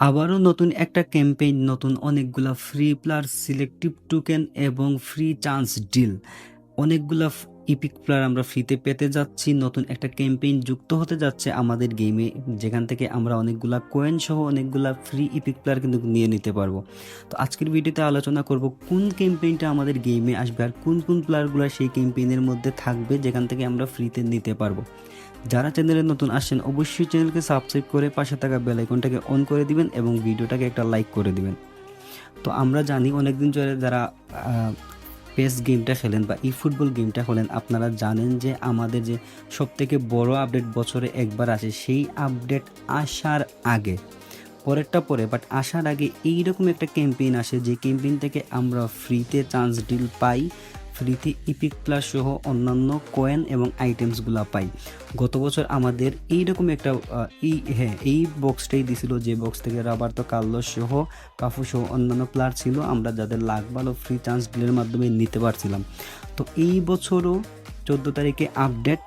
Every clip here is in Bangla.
আবারও নতুন একটা ক্যাম্পেইন নতুন অনেকগুলা ফ্রি প্লাস সিলেক্টিভ টোকেন এবং ফ্রি চান্স ডিল অনেকগুলা ইপিক প্লেয়ার আমরা ফ্রিতে পেতে যাচ্ছি, নতুন একটা ক্যাম্পেইন যুক্ত হতে যাচ্ছে আমাদের গেমে যেখান থেকে আমরা অনেকগুলা কয়েন সহ অনেকগুলা ফ্রি ইপিক প্লেয়ার কিন্তু নিয়ে নিতে পারব। তো আজকের ভিডিওতে আলোচনা করব কোন ক্যাম্পেইনটা আমাদের গেমে আসবে আর কোন কোন প্লেয়ারগুলো সেই ক্যাম্পেইনের মধ্যে থাকবে যেখান থেকে আমরা ফ্রিতে নিতে পারব। যারা চ্যানেলে নতুন আসেন অবশ্যই চ্যানেলকে সাবস্ক্রাইব করে পাশে থাকা বেল আইকনটাকে অন করে দিবেন এবং ভিডিওটাকে একটা লাইক করে দিবেন। তো আমরা জানি অনেকদিন ধরে যারা পেস গেমটা খেলেন বা ই ফুটবল গেমটা খেলেন আপনারা জানেন যে আমাদের যে সবথেকে বড় আপডেট বছরে একবার আসে সেই আপডেট আসার আগে, পরেরটা পরে বাট আসার আগে এইরকম একটা ক্যাম্পেইন আসে যে ক্যাম্পেইন থেকে আমরা ফ্রিতে চান্স ডিল পাই। ফ্রিতে ইপিক প্লাস সহ অন্যান্য কয়েন এবং আইটেমসগুলো পাই। গত বছর আমাদের এইরকম একটা এই হ্যাঁ এই বক্সটাই দিছিল, যে বক্স থেকে রাবার তো কালো সহ কাফু সহ অন্যান্য প্লার ছিল, আমরা যাদের লাখ ভালো ফ্রি চান্স ডিলের মাধ্যমে নিতে পারছিলাম। তো এই বছরও চোদ্দ তারিখে আপডেট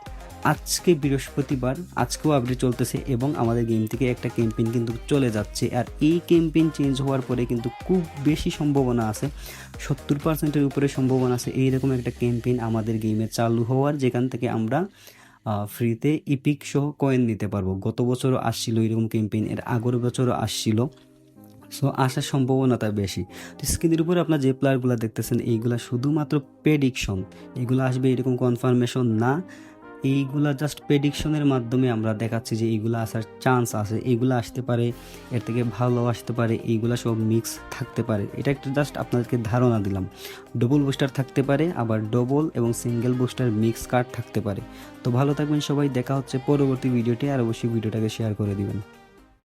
আজকে বৃহস্পতিবার, আজকেও আপডেট চলতেছে এবং আমাদের গেম থেকে একটা ক্যাম্পেইন কিন্তু চলে যাচ্ছে। আর এই ক্যাম্পেইন চেঞ্জ হওয়ার পরে কিন্তু খুব বেশি সম্ভাবনা আছে, সত্তর পার্সেন্টের উপরে সম্ভাবনা আছে এইরকম একটা ক্যাম্পেইন আমাদের গেমে চালু হওয়ার, যেখান থেকে আমরা ফ্রিতে ইপিক সহ কয়েন নিতে পারব। গত বছরও আসছিল এরকম ক্যাম্পেইন এর আগের বছরও আসছিল। সো আসার সম্ভাবনাটা বেশি। তো স্ক্রিনের উপরে আপনার যে প্লেয়ারগুলো দেখতেছেন, এইগুলা শুধুমাত্র প্রেডিকশন এগুলো আসবে এরকম কনফার্মেশন না। এইগুলা জাস্ট প্রেডিকশনের মাধ্যমে আমরা দেখাচ্ছি যে এইগুলো আসার চান্স আছে, এইগুলো আসতে পারে, এর থেকে ভালো আসতে পারে, এইগুলা সব মিক্স থাকতে পারে। এটা একটা জাস্ট আপনাদেরকে ধারণা দিলাম। ডবল বুস্টার থাকতে পারে, আবার ডবল এবং সিঙ্গেল বুস্টার মিক্স কার্ড থাকতে পারে। তো ভালো থাকবেন সবাই, দেখা হচ্ছে পরবর্তী ভিডিওটি আর অবশ্যই ভিডিওটাকে শেয়ার করে দিবেন।